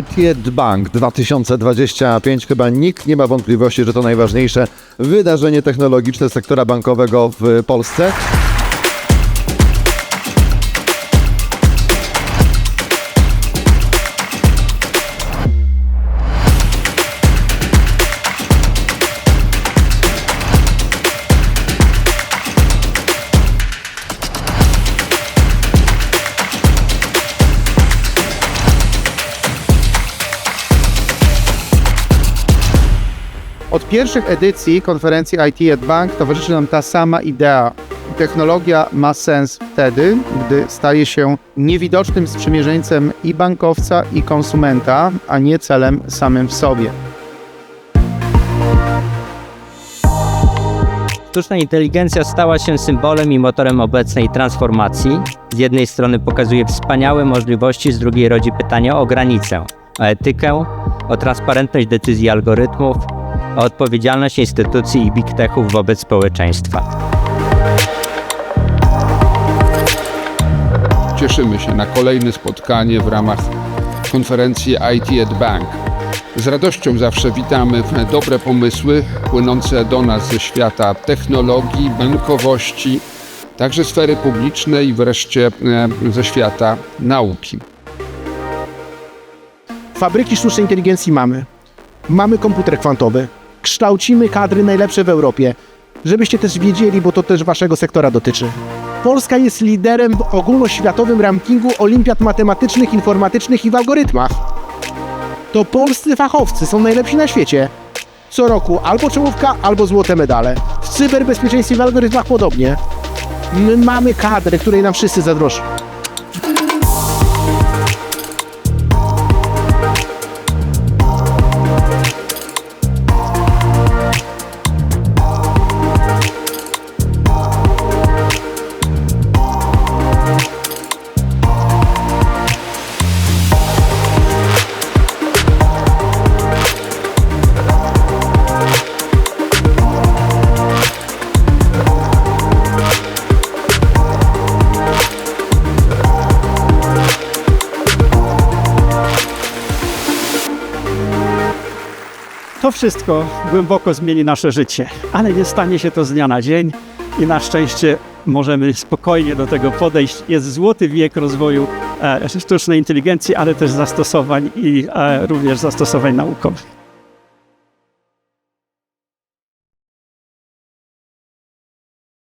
IT Bank 2025 chyba nikt nie ma wątpliwości, że to najważniejsze wydarzenie technologiczne sektora bankowego w Polsce. Od pierwszych edycji konferencji IT at Bank towarzyszy nam ta sama idea. Technologia ma sens wtedy, gdy staje się niewidocznym sprzymierzeńcem i bankowca, i konsumenta, a nie celem samym w sobie. Sztuczna inteligencja stała się symbolem i motorem obecnej transformacji. Z jednej strony pokazuje wspaniałe możliwości, z drugiej rodzi pytania o granicę, o etykę, o transparentność decyzji algorytmów, o odpowiedzialność instytucji i big techów wobec społeczeństwa. Cieszymy się na kolejne spotkanie w ramach konferencji IT at Bank. Z radością zawsze witamy dobre pomysły płynące do nas ze świata technologii, bankowości, także sfery publicznej i wreszcie e, ze świata nauki. Fabryki sztucznej inteligencji mamy. Mamy komputer kwantowy. Kształcimy kadry najlepsze w Europie. Żebyście też wiedzieli, bo to też waszego sektora dotyczy. Polska jest liderem w ogólnoświatowym rankingu olimpiad matematycznych, informatycznych i w algorytmach. To polscy fachowcy są najlepsi na świecie. Co roku albo czołówka, albo złote medale. W cyberbezpieczeństwie w algorytmach podobnie. My mamy kadrę, której nam wszyscy zazdroszczą. To wszystko głęboko zmieni nasze życie, ale nie stanie się to z dnia na dzień i na szczęście możemy spokojnie do tego podejść. Jest złoty wiek rozwoju e, sztucznej inteligencji, ale też zastosowań i e, również zastosowań naukowych.